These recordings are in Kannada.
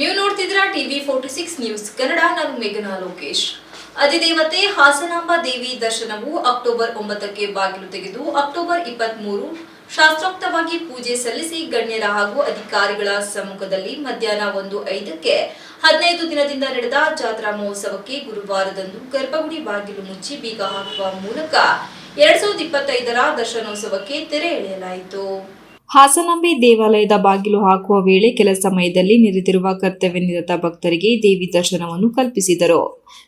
ನೀವು ನೋಡ್ತಿದ್ರ TV forty six news, Kannada ನಾನು ಮೇಘನಾ ಲೋಕೇಶ್. ಅಧಿದೇವತೆ ಹಾಸನಾಂಬ ದೇವಿ ದರ್ಶನವು ಅಕ್ಟೋಬರ್ ಒಂಬತ್ತಕ್ಕೆ ಬಾಗಿಲು ತೆಗೆದು ಅಕ್ಟೋಬರ್ ಇಪ್ಪತ್ತ್ ಮೂರು ಶಾಸ್ತ್ರೋಕ್ತವಾಗಿ ಪೂಜೆ ಸಲ್ಲಿಸಿ ಗಣ್ಯರ ಹಾಗೂ ಅಧಿಕಾರಿಗಳ ಸಮ್ಮುಖದಲ್ಲಿ ಮಧ್ಯಾಹ್ನ ಒಂದು ಐದಕ್ಕೆ ಹದಿನೈದು ದಿನದಿಂದ ನಡೆದ ಜಾತ್ರಾ ಮಹೋತ್ಸವಕ್ಕೆ ಗುರುವಾರದಂದು ಗರ್ಭಗುಡಿ ಬಾಗಿಲು ಮುಚ್ಚಿ ಬೀಗ ಹಾಕುವ ಮೂಲಕ ಎರಡ್ ಸಾವಿರದ ಇಪ್ಪತ್ತೈದರ ದರ್ಶನೋತ್ಸವಕ್ಕೆ ತೆರೆ ಎಳೆಯಲಾಯಿತು. ಹಾಸನಾಂಬೆ ದೇವಾಲಯದ ಬಾಗಿಲು ಹಾಕುವ ವೇಳೆ ಕೆಲ ಸಮಯದಲ್ಲಿ ನೆರೆದಿರುವ ಕರ್ತವ್ಯ ನಿರತ ಭಕ್ತರಿಗೆ ದೇವಿ ದರ್ಶನವನ್ನು ಕಲ್ಪಿಸಿದರು.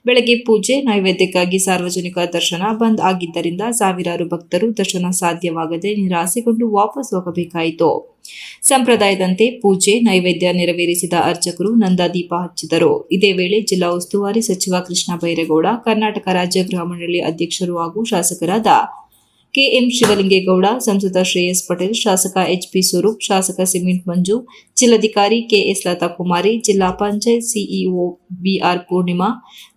ಬೆಳಗ್ಗೆ ಪೂಜೆ, ನೈವೇದ್ಯಕ್ಕಾಗಿ ಸಾರ್ವಜನಿಕ ದರ್ಶನ ಬಂದ್ ಆಗಿದ್ದರಿಂದ ಸಾವಿರಾರು ಭಕ್ತರು ದರ್ಶನ ಸಾಧ್ಯವಾಗದೆ ನಿರಾಸೆಗೊಂಡು ವಾಪಸ್ ಹೋಗಬೇಕಾಯಿತು. ಸಂಪ್ರದಾಯದಂತೆ ಪೂಜೆ, ನೈವೇದ್ಯ ನೆರವೇರಿಸಿದ ಅರ್ಚಕರು ನಂದಾದೀಪ ಹಚ್ಚಿದರು. ಇದೇ ವೇಳೆ ಜಿಲ್ಲಾ ಉಸ್ತುವಾರಿ ಸಚಿವ ಕೃಷ್ಣ ಬೈರೇಗೌಡ ಕರ್ನಾಟಕ ರಾಜ್ಯ ಗೃಹ ಮಂಡಳಿ ಅಧ್ಯಕ್ಷರು ಹಾಗೂ ಶಾಸಕರಾದ ಕೆಎಂ ಶಿವಲಿಂಗೇಗೌಡ, ಸಂಸದ ಶ್ರೇಯಸ್ ಪಟೇಲ್, ಶಾಸಕ ಎಚ್ಪಿ ಸ್ವರೂಪ್, ಶಾಸಕ ಸಿಮೆಂಟ್ ಮಂಜು, ಜಿಲ್ಲಾಧಿಕಾರಿ ಕೆಎಸ್ ಲತಾ ಕುಮಾರಿ ಜಿಲ್ಲಾ ಪಂಚಾಯತ್ ಸಿಇಒ ಬಿಆರ್ ಪೂರ್ಣಿಮಾ,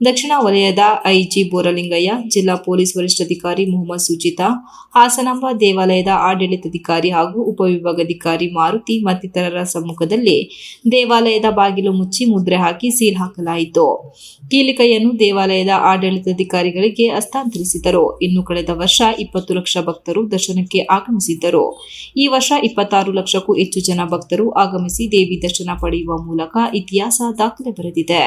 ದಕ್ಷಿಣ ವಲಯದ ಐಜಿ ಬೋರಲಿಂಗಯ್ಯ, ಜಿಲ್ಲಾ ಪೊಲೀಸ್ ವರಿಷ್ಠಾಧಿಕಾರಿ ಮೊಹಮ್ಮದ್ ಸುಜಿತಾ, ಹಾಸನಾಂಬ ದೇವಾಲಯದ ಆಡಳಿತಾಧಿಕಾರಿ ಹಾಗೂ ಉಪವಿಭಾಗಾಧಿಕಾರಿ ಮಾರುತಿ ಮತ್ತಿತರರ ಸಮ್ಮುಖದಲ್ಲಿ ದೇವಾಲಯದ ಬಾಗಿಲು ಮುಚ್ಚಿ ಮುದ್ರೆ ಹಾಕಿ ಸೀಲ್ ಹಾಕಲಾಯಿತು. ಕೀಲಿಕೈಯನ್ನು ದೇವಾಲಯದ ಆಡಳಿತಾಧಿಕಾರಿಗಳಿಗೆ ಹಸ್ತಾಂತರಿಸಿದರು. ಇನ್ನು ಕಳೆದ ವರ್ಷ ಇಪ್ಪತ್ತು ಲಕ್ಷ ಭಕ್ತರು ದರ್ಶನಕ್ಕೆ ಆಗಮಿಸಿದ್ದರು. ಈ ವರ್ಷ ಇಪ್ಪತ್ತಾರು ಲಕ್ಷಕ್ಕೂ ಹೆಚ್ಚು ಜನ ಭಕ್ತರು ಆಗಮಿಸಿ ದೇವಿ ದರ್ಶನ ಪಡೆಯುವ ಮೂಲಕ ಇತಿಹಾಸ ದಾಖಲೆ ಬರೆದಿದೆ.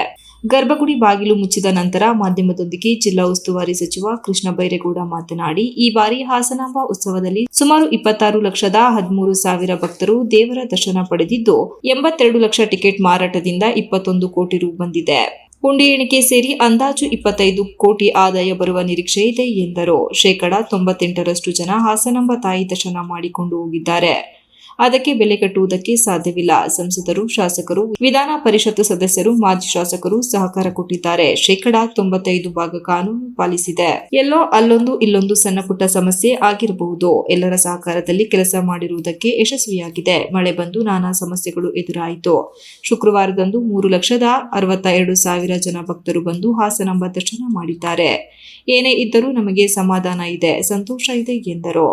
ಗರ್ಭಗುಡಿ ಬಾಗಿಲು ಮುಚ್ಚಿದ ನಂತರ ಮಾಧ್ಯಮದೊಂದಿಗೆ ಜಿಲ್ಲಾ ಉಸ್ತುವಾರಿ ಸಚಿವ ಕೃಷ್ಣ ಬೈರೇಗೌಡ ಮಾತನಾಡಿ, ಈ ಬಾರಿ ಹಾಸನಾಂಬ ಉತ್ಸವದಲ್ಲಿ ಸುಮಾರು ಇಪ್ಪತ್ತಾರು ಲಕ್ಷದ ಹದಿಮೂರು ಸಾವಿರ ಭಕ್ತರು ದೇವರ ದರ್ಶನ ಪಡೆದಿದ್ದು, ಎಂಬತ್ತೆರಡು ಲಕ್ಷ ಟಿಕೆಟ್ ಮಾರಾಟದಿಂದ ಇಪ್ಪತ್ತೊಂದು ಕೋಟಿ ರು ಬಂದಿದೆ. ಹುಂಡಿ ಎಣಿಕೆ ಸೇರಿ ಅಂದಾಜು ಇಪ್ಪತ್ತೈದು ಕೋಟಿ ಆದಾಯ ಬರುವ ನಿರೀಕ್ಷೆ ಇದೆ ಎಂದರು. ಶೇಕಡಾ ತೊಂಬತ್ತೆಂಟರಷ್ಟು ಜನ ಹಾಸನಾಂಬ ತಾಯಿ ದರ್ಶನ ಮಾಡಿಕೊಂಡು ಹೋಗಿದ್ದಾರೆ. ಅದಕ್ಕೆ ಬೆಲೆ ಕಟ್ಟುವುದಕ್ಕೆ ಸಾಧ್ಯವಿಲ್ಲ. ಸಂಸದರು, ಶಾಸಕರು, ವಿಧಾನ ಪರಿಷತ್ ಸದಸ್ಯರು, ಮಾಜಿ ಶಾಸಕರು ಸಹಕಾರ ಕೊಟ್ಟಿದ್ದಾರೆ. ಶೇಕಡಾ ತೊಂಬತ್ತೈದು ಭಾಗ ಕಾನೂನು ಪಾಲಿಸಿದೆ. ಎಲ್ಲೋ ಅಲ್ಲೊಂದು ಇಲ್ಲೊಂದು ಸಣ್ಣಪುಟ್ಟ ಸಮಸ್ಯೆ ಆಗಿರಬಹುದು. ಎಲ್ಲರ ಸಹಕಾರದಲ್ಲಿ ಕೆಲಸ ಮಾಡಿರುವುದಕ್ಕೆ ಯಶಸ್ವಿಯಾಗಿದೆ. ಮಳೆ ಬಂದು ನಾನಾ ಸಮಸ್ಯೆಗಳು ಎದುರಾಯಿತು. ಶುಕ್ರವಾರದಂದು ಮೂರು ಲಕ್ಷದ ಅರವತ್ತ ಎರಡು ಸಾವಿರ ಜನ ಭಕ್ತರು ಬಂದು ಹಾಸನಾಂಬ ದರ್ಶನ ಮಾಡಿದ್ದಾರೆ. ಏನೇ ಇದ್ದರೂ ನಮಗೆ ಸಮಾಧಾನ ಇದೆ, ಸಂತೋಷ ಇದೆ ಎಂದರು.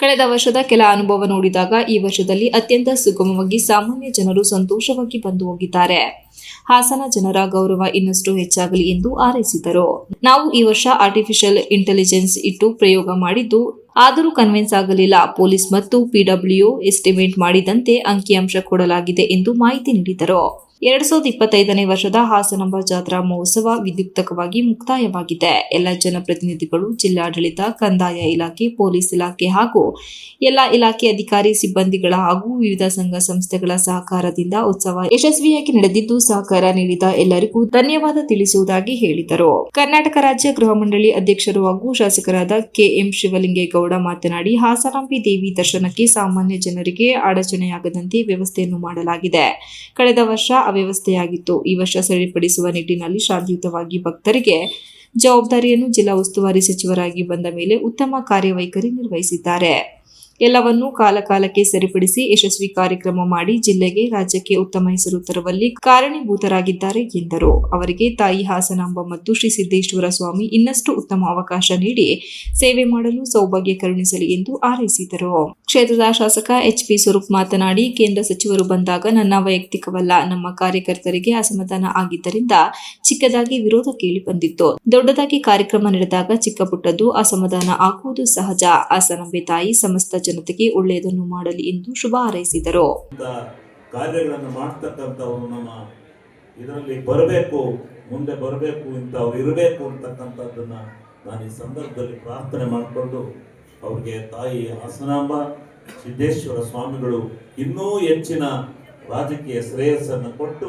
ಕಳೆದ ವರ್ಷದ ಕೆಲ ಅನುಭವ ನೋಡಿದಾಗ ಈ ವರ್ಷದಲ್ಲಿ ಅತ್ಯಂತ ಸುಗಮವಾಗಿ ಸಾಮಾನ್ಯ ಜನರು ಸಂತೋಷವಾಗಿ ಬಂದು ಹೋಗಿದ್ದಾರೆ. ಹಾಸನ ಜನರ ಗೌರವ ಇನ್ನಷ್ಟು ಹೆಚ್ಚಾಗಲಿ ಎಂದು ಹಾರೈಸಿದರು. ನಾವು ಈ ವರ್ಷ ಆರ್ಟಿಫಿಷಿಯಲ್ ಇಂಟೆಲಿಜೆನ್ಸ್ ಇಟ್ಟು ಪ್ರಯೋಗ ಮಾಡಿದ್ದು, ಆದರೂ ಕನ್ವಿನ್ಸ್ ಆಗಲಿಲ್ಲ. ಪೊಲೀಸ್ ಮತ್ತು ಪಿಡಬ್ಲ್ಯೂ ಎಸ್ಟಿಮೇಟ್ ಮಾಡಿದಂತೆ ಅಂಕಿಅಂಶ ಕೊಡಲಾಗಿದೆ ಎಂದು ಮಾಹಿತಿ ನೀಡಿದರು. ಎರಡ್ ಸಾವಿರದ ಇಪ್ಪತ್ತೈದನೇ ವರ್ಷದ ಹಾಸನಾಂಬ ಜಾತ್ರಾ ಮಹೋತ್ಸವ ವಿದ್ಯುಕ್ತಕವಾಗಿ ಮುಕ್ತಾಯವಾಗಿದೆ. ಎಲ್ಲ ಜನಪ್ರತಿನಿಧಿಗಳು, ಜಿಲ್ಲಾಡಳಿತ, ಕಂದಾಯ ಇಲಾಖೆ, ಪೊಲೀಸ್ ಇಲಾಖೆ ಹಾಗೂ ಎಲ್ಲ ಇಲಾಖೆ ಅಧಿಕಾರಿ, ಸಿಬ್ಬಂದಿಗಳ ಹಾಗೂ ವಿವಿಧ ಸಂಘ ಸಂಸ್ಥೆಗಳ ಸಹಕಾರದಿಂದ ಉತ್ಸವ ಯಶಸ್ವಿಯಾಗಿ ನಡೆದಿದ್ದು, ಸಹಕಾರ ನೀಡಿದ ಎಲ್ಲರಿಗೂ ಧನ್ಯವಾದ ತಿಳಿಸುವುದಾಗಿ ಹೇಳಿದರು. ಕರ್ನಾಟಕ ರಾಜ್ಯ ಗೃಹ ಮಂಡಳಿ ಅಧ್ಯಕ್ಷರು ಹಾಗೂ ಶಾಸಕರಾದ ಕೆಎಂ ಶಿವಲಿಂಗೇಗೌಡ ಮಾತನಾಡಿ, ಹಾಸನಾಂಬಿ ದೇವಿ ದರ್ಶನಕ್ಕೆ ಸಾಮಾನ್ಯ ಜನರಿಗೆ ಅಡಚಣೆಯಾಗದಂತೆ ವ್ಯವಸ್ಥೆಯನ್ನು ಮಾಡಲಾಗಿದೆ. ಕಳೆದ ವರ್ಷ ಅವ್ಯವಸ್ಥೆಯಾಗಿತ್ತು. ಈ ವರ್ಷ ಸರಿಪಡಿಸುವ ನಿಟ್ಟಿನಲ್ಲಿ ಶಾಂತಿಯುತವಾಗಿ ಭಕ್ತರಿಗೆ ಜವಾಬ್ದಾರಿಯನ್ನು ಜಿಲ್ಲಾ ಉಸ್ತುವಾರಿ ಸಚಿವರಾಗಿ ಬಂದ ಮೇಲೆ ಉತ್ತಮ ಕಾರ್ಯವೈಖರಿ ನಿರ್ವಹಿಸಿದ್ದಾರೆ. ಎಲ್ಲವನ್ನೂ ಕಾಲಕಾಲಕ್ಕೆ ಸರಿಪಡಿಸಿ ಯಶಸ್ವಿ ಕಾರ್ಯಕ್ರಮ ಮಾಡಿ ಜಿಲ್ಲೆಗೆ ರಾಜ್ಯಕ್ಕೆ ಉತ್ತಮ ಹೆಸರು ತರುವಲ್ಲಿ ಕಾರಣೀಭೂತರಾಗಿದ್ದಾರೆ ಎಂದರು. ಅವರಿಗೆ ತಾಯಿ ಹಾಸನಾಂಬ ಮತ್ತು ಶ್ರೀ ಸಿದ್ದೇಶ್ವರ ಸ್ವಾಮಿ ಇನ್ನಷ್ಟು ಉತ್ತಮ ಅವಕಾಶ ನೀಡಿ ಸೇವೆ ಮಾಡಲು ಸೌಭಾಗ್ಯ ಕರುಣಿಸಲಿ ಎಂದು ಹಾರೈಸಿದರು. ಕ್ಷೇತ್ರದ ಶಾಸಕ ಎಚ್ ಪಿ ಸ್ವರೂಪ್ ಮಾತನಾಡಿ, ಕೇಂದ್ರ ಸಚಿವರು ಬಂದಾಗ ನನ್ನ ವೈಯಕ್ತಿಕವಲ್ಲ, ನಮ್ಮ ಕಾರ್ಯಕರ್ತರಿಗೆ ಅಸಮಾಧಾನ ಆಗಿದ್ದರಿಂದ ಚಿಕ್ಕದಾಗಿ ವಿರೋಧ ಕೇಳಿ ಬಂದಿತ್ತು. ದೊಡ್ಡದಾಗಿ ಕಾರ್ಯಕ್ರಮ ನಡೆದಾಗ ಚಿಕ್ಕಪುಟ್ಟದ್ದು ಅಸಮಾಧಾನ ಆಗುವುದು ಸಹಜ. ಹಾಸನಾಂಬೆ ತಾಯಿ ಸಮಸ್ತ ಜನತೆಗೆ ಒಳ್ಳೆಯದನ್ನು ಮಾಡಲಿ ಎಂದು ಶುಭ ಹಾರೈಸಿದರು. ಕಾರ್ಯಗಳನ್ನು ಮಾಡ್ತಕ್ಕಂಥವರು ನಮ್ಮ ಇದರಲ್ಲಿ ಬರಬೇಕು, ಮುಂದೆ ಬರಬೇಕು, ಇಂಥವ್ರು ಇರಬೇಕು ಅಂತಕ್ಕಂಥದ್ದನ್ನ ನಾನು ಈ ಸಂದರ್ಭದಲ್ಲಿ ಪ್ರಾರ್ಥನೆ ಮಾಡಿಕೊಂಡು ಅವ್ರಿಗೆ ತಾಯಿ ಹಾಸನಾಂಬ, ಸಿದ್ದೇಶ್ವರ ಸ್ವಾಮಿಗಳು ಇನ್ನೂ ಹೆಚ್ಚಿನ ರಾಜಕೀಯ ಶ್ರೇಯಸ್ಸನ್ನು ಕೊಟ್ಟು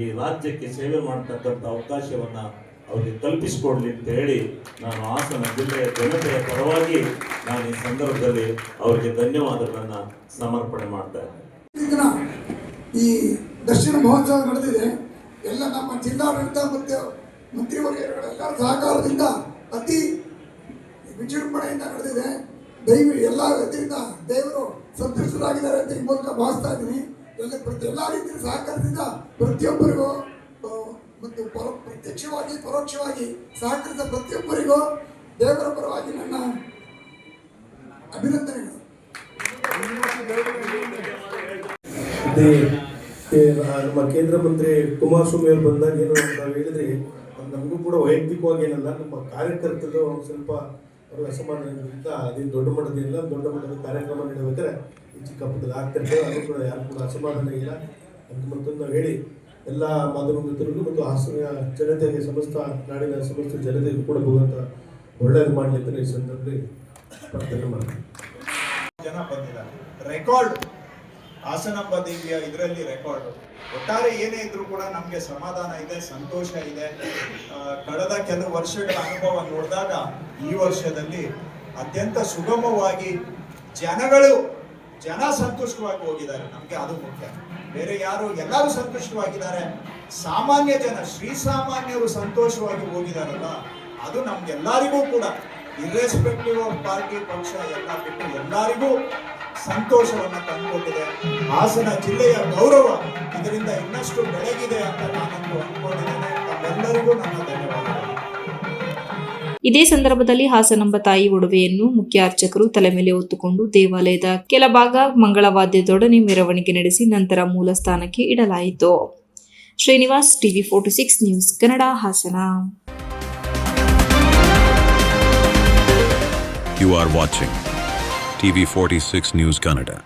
ಈ ರಾಜ್ಯಕ್ಕೆ ಸೇವೆ ಮಾಡ್ತಕ್ಕಂಥ ಅವಕಾಶವನ್ನ ಅವರಿಗೆ ಕಲ್ಪಿಸಿಕೊಡ್ಲಿ ಅಂತ ಹೇಳಿ ನಾನು ಹಾಸನ ಜಿಲ್ಲೆಯ ಜನತೆಯ ಪರವಾಗಿ ನಾನು ಈ ಸಂದರ್ಭದಲ್ಲಿ ಅವರಿಗೆ ಧನ್ಯವಾದಗಳನ್ನು ಸಮರ್ಪಣೆ ಮಾಡ್ತಾ ಇದ್ದೇನೆ. ಈ ದರ್ಶನ ಮಹೋತ್ಸವ ನಡೆದಿದೆ. ಎಲ್ಲ ನಮ್ಮ ಜಿಲ್ಲಾಡಳಿತ ಮತ್ತು ಮಂತ್ರಿವರ್ಗಗಳೆಲ್ಲರ ಸಹಕಾರದಿಂದ ಅತಿ ವಿಜೃಂಭಣೆಯಿಂದ ನಡೆದಿದೆ. ದೈವ ಎಲ್ಲ ರೀತಿಯಿಂದ ದೇವರು ಸಂತೃಷ್ಟರಾಗಿದ್ದಾರೆ ಅಂತ ಈ ಮೂಲಕ ಭಾವಿಸ್ತಾ ಇದ್ದೀನಿ. ಎಲ್ಲ ಪ್ರತಿ ಎಲ್ಲ ರೀತಿಯ ಸಹಕಾರದಿಂದ ಪ್ರತಿಯೊಬ್ಬರಿಗೂ ಪರ ಪ್ರತ್ಯಕ್ಷವಾಗಿ, ಪರೋಕ್ಷವಾಗಿ ಸಹಕರಿಸಿದ ಪ್ರತಿಯೊಬ್ಬರಿಗೂ ದೇವರ ಪರವಾಗಿ ನನ್ನ ಅಭಿನಂದನೆಗಳು. ನಮ್ಮ ಕೇಂದ್ರ ಮಂತ್ರಿ ಕುಮಾರಸ್ವಾಮಿ ಅವರು ಬಂದಾಗ ಏನು ಅಂತ ಹೇಳಿದ್ರೆ ನಮಗೂ ಕೂಡ ವೈಯಕ್ತಿಕವಾಗಿ ಏನಲ್ಲ, ನಮ್ಮ ಕಾರ್ಯಕರ್ತರು ಒಂದು ಸ್ವಲ್ಪ ಅವ್ರಿಗೆ ಅಸಮಾನ ಇರೋದ್ರಿಂದ ಅದೇನು ದೊಡ್ಡ ಮಟ್ಟದಿಲ್ಲ ದೊಡ್ಡ ಮಟ್ಟದ ಕಾರ್ಯಕ್ರಮ ನಡೆಯಬೇಕಾದ್ರೆ ಈ ಚಿಕ್ಕ ಪುಟ್ಟದ ಆಗ್ತಿರ್ತದೆ ಅದು ಕೂಡ ಯಾರು ಕೂಡ ಅಸಮಾಧಾನ ಇಲ್ಲ ಅಂತ ಮತ್ತೊಂದು ನಾವು ಹೇಳಿ. ಎಲ್ಲ ಮಾಧ್ಯಮ ಮಿತ್ರರಿಗೂ ಮತ್ತು ಹಾಸನ ಜನತೆಗೆ ಸಮಸ್ತ ನಾಡಿನ ಸಮಸ್ತ ಜನತೆಗೆ ಕೂಡ ಭಗವಂತ ಒಳ್ಳೇದು ಮಾಡಲಿ ಅಂತ ಈ ಸಂದರ್ಭದಲ್ಲಿ ಪ್ರಾರ್ಥನೆ ಮಾಡ್ತೀನಿ. ಜನ ಬಂದಿಲ್ಲ ರೆಕಾರ್ಡ್ ಹಾಸನಾಂಬ ದೇವಿಯ ಇದರಲ್ಲಿ ರೆಕಾರ್ಡ್ ಒಟ್ಟಾರೆ ಏನೇ ಇದ್ರೂ ಕೂಡ ನಮಗೆ ಸಮಾಧಾನ ಇದೆ, ಸಂತೋಷ ಇದೆ. ಕಳೆದ ಕೆಲವು ವರ್ಷಗಳ ಅನುಭವ ನೋಡಿದಾಗ ಈ ವರ್ಷದಲ್ಲಿ ಅತ್ಯಂತ ಸುಗಮವಾಗಿ ಜನಗಳು ಜನ ಸಂತುಷ್ಟವಾಗಿ ಹೋಗಿದ್ದಾರೆ. ನಮಗೆ ಅದು ಮುಖ್ಯ. ಬೇರೆ ಯಾರು ಎಲ್ಲರೂ ಸಂತುಷ್ಟವಾಗಿದ್ದಾರೆ. ಸಾಮಾನ್ಯ ಜನ ಶ್ರೀಸಾಮಾನ್ಯರು ಸಂತೋಷವಾಗಿ ಹೋಗಿದಾರಲ್ಲ ಅದು ನಮ್ಗೆಲ್ಲರಿಗೂ ಕೂಡ ಇರ್ರೆಸ್ಪೆಕ್ಟಿವ್ ಆಫ್ ಪಾರ್ಟಿ, ಪಕ್ಷ, ಎಲ್ಲ ಬಿಟ್ಟು ಎಲ್ಲರಿಗೂ ಸಂತೋಷವನ್ನು ತಂದುಕೊಟ್ಟಿದೆ. ಹಾಸನ ಜಿಲ್ಲೆಯ ಗೌರವ ಇದರಿಂದ ಇನ್ನಷ್ಟು ಬೆಳಗಿದೆ ಅಂತ ನಾನಂತೂ ಅನ್ಕೊಂಡಿದ್ದೇನೆ. ತಮ್ಮೆಲ್ಲರಿಗೂ ನನ್ನ ಇದೇ ಸಂದರ್ಭದಲ್ಲಿ ಹಾಸನಂಬ ತಾಯಿ ಒಡವೆಯನ್ನು ಮುಖ್ಯ ಅರ್ಚಕರು ತಲೆ ಮೇಲೆ ಹೊತ್ತುಕೊಂಡು ದೇವಾಲಯದ ಕೆಲ ಭಾಗ ಮಂಗಳವಾದ್ಯದೊಡನೆ ಮೆರವಣಿಗೆ ನಡೆಸಿ ನಂತರ ಮೂಲ ಸ್ಥಾನಕ್ಕೆ ಇಡಲಾಯಿತು Srinivas, TV forty six news, Kannada, Hassan You are watching TV46 News Canada.